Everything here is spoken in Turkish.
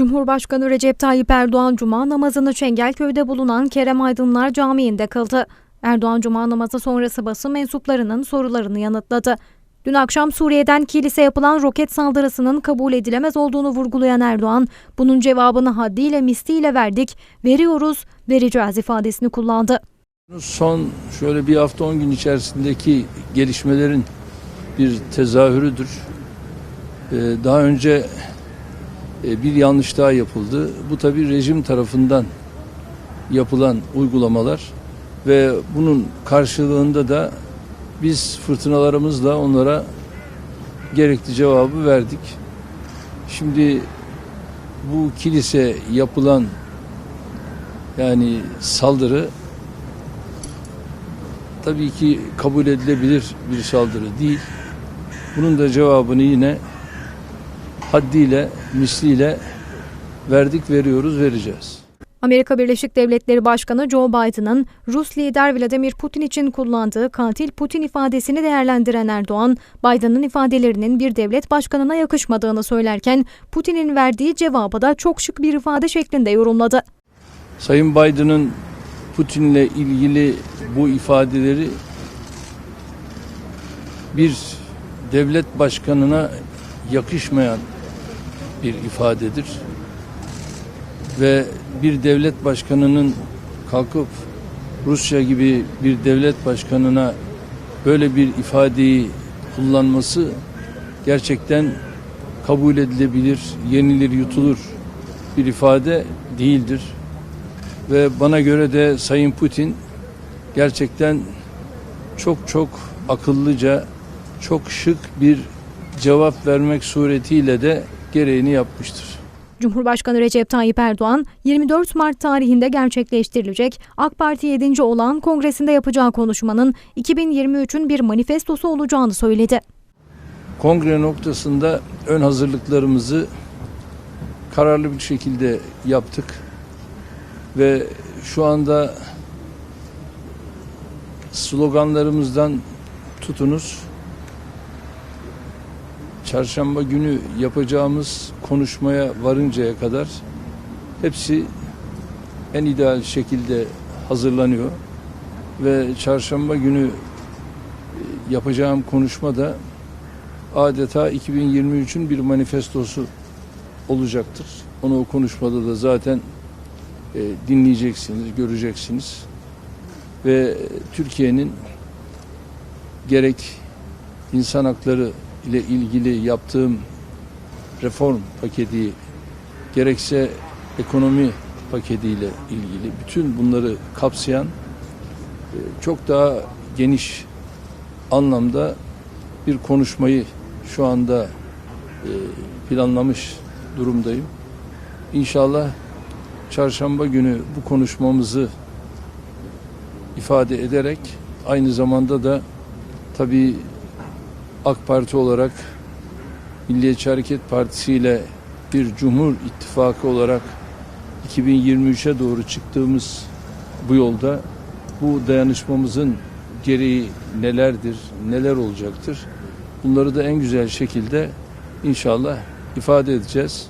Cumhurbaşkanı Recep Tayyip Erdoğan Cuma namazını Çengelköy'de bulunan Kerem Aydınlar Camii'nde kıldı. Erdoğan Cuma namazı sonrası basın mensuplarının sorularını yanıtladı. Dün akşam Suriye'den kilise yapılan roket saldırısının kabul edilemez olduğunu vurgulayan Erdoğan, bunun cevabını haddiyle misliyle verdik, veriyoruz, vereceğiz ifadesini kullandı. Son şöyle bir hafta 10 gün içerisindeki gelişmelerin bir tezahürüdür. Ee, Daha önce bir yanlış daha yapıldı. Bu tabi rejim tarafından yapılan uygulamalar ve bunun karşılığında da biz fırtınalarımızla onlara gerekli cevabı verdik. Şimdi bu kilise yapılan yani saldırı tabii ki kabul edilebilir bir saldırı değil. Bunun da cevabını yine haddiyle, misliyle verdik, veriyoruz, vereceğiz. Amerika Birleşik Devletleri Başkanı Joe Biden'ın Rus lider Vladimir Putin için kullandığı katil Putin ifadesini değerlendiren Erdoğan, Biden'ın ifadelerinin bir devlet başkanına yakışmadığını söylerken Putin'in verdiği cevabı da çok şık bir ifade şeklinde yorumladı. Sayın Biden'ın Putin'le ilgili bu ifadeleri bir devlet başkanına yakışmayan bir ifadedir. Ve bir devlet başkanının kalkıp Rusya gibi bir devlet başkanına böyle bir ifadeyi kullanması gerçekten kabul edilebilir, yenilir, yutulur bir ifade değildir ve bana göre de Sayın Putin gerçekten çok çok akıllıca, çok şık bir cevap vermek suretiyle de gereğini yapmıştır. Cumhurbaşkanı Recep Tayyip Erdoğan 24 Mart tarihinde gerçekleştirilecek AK Parti 7. olan kongresinde yapacağı konuşmanın 2023'ün bir manifestosu olacağını söyledi. Kongre noktasında ön hazırlıklarımızı kararlı bir şekilde yaptık ve şu anda sloganlarımızdan tutunuz çarşamba günü yapacağımız konuşmaya varıncaya kadar hepsi en ideal şekilde hazırlanıyor ve çarşamba günü e, yapacağım konuşma da adeta 2023'ün bir manifestosu olacaktır. Onu o konuşmada da zaten e, dinleyeceksiniz, göreceksiniz. Ve Türkiye'nin gerek insan hakları ile ilgili yaptığım reform paketi gerekse ekonomi paketiyle ilgili bütün bunları kapsayan e, çok daha geniş anlamda bir konuşmayı şu anda e, planlamış durumdayım. İnşallah çarşamba günü bu konuşmamızı ifade ederek aynı zamanda da tabii AK Parti olarak Milliyetçi Hareket Partisi ile bir Cumhur İttifakı olarak 2023'e doğru çıktığımız bu yolda bu dayanışmamızın gereği nelerdir, neler olacaktır? Bunları da en güzel şekilde inşallah ifade edeceğiz.